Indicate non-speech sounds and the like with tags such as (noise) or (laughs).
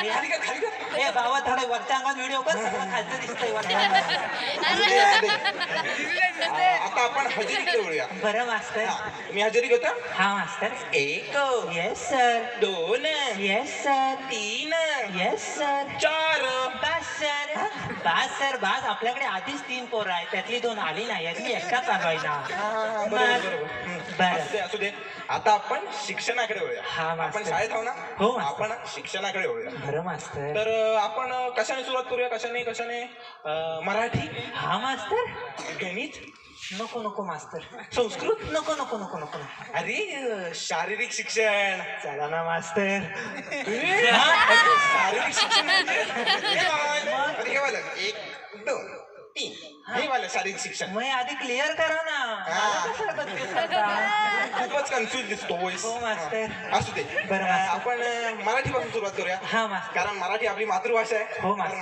(laughs) अंगात व्हिडिओ कर सगळं खालचं दिसतंय आता आपण हजेरीकडे वळूया. बरं मास्तर. हा, मी हजेरी घेतो हा मास्तर. एक येस सर दोन येस सर तीन येस सर चार. बास सर बास सर बास. आपल्याकडे आधीच तीन पोरं आहेत. त्यातली दोन आली नाही. यात मी एकटा चालवाय ना. हा, बरोबर. असू दे असू दे. आता आपण शिक्षणाकडे वळूया. हा, मास्तर. आपण शाळेत आहो ना? हो, मास्तर. आपण शिक्षणाकडे वळूया. बरं मास्तर. तर अ, आपण अ, कशाने सुरुवात करूया कशाने कशाने? अ, मराठी? हा मास्तर. गणित? नको नको मास्तर. संस्कृत? नको नको नको नको नको. अरे अ, शारीरिक शिक्षण. चला ना मास्तर. (laughs) शारीरिक शिक्षण म्हणजे हे बघ. आता हे वालं, एक दोन तीन वालं शारीरिक शिक्षण? मग आधी क्लिअर करा ना. मला कशाला confuse (laughs) करता? खूपच कन्फ्युज दिसतोयस हो, मास्तर. असू दे. बरं, अ, मास्तर. आपण अ, मराठीपासून सुरुवात करूया. हा मास्तर कारण मराठी आपली मातृभाषा आहे. हो. मरा-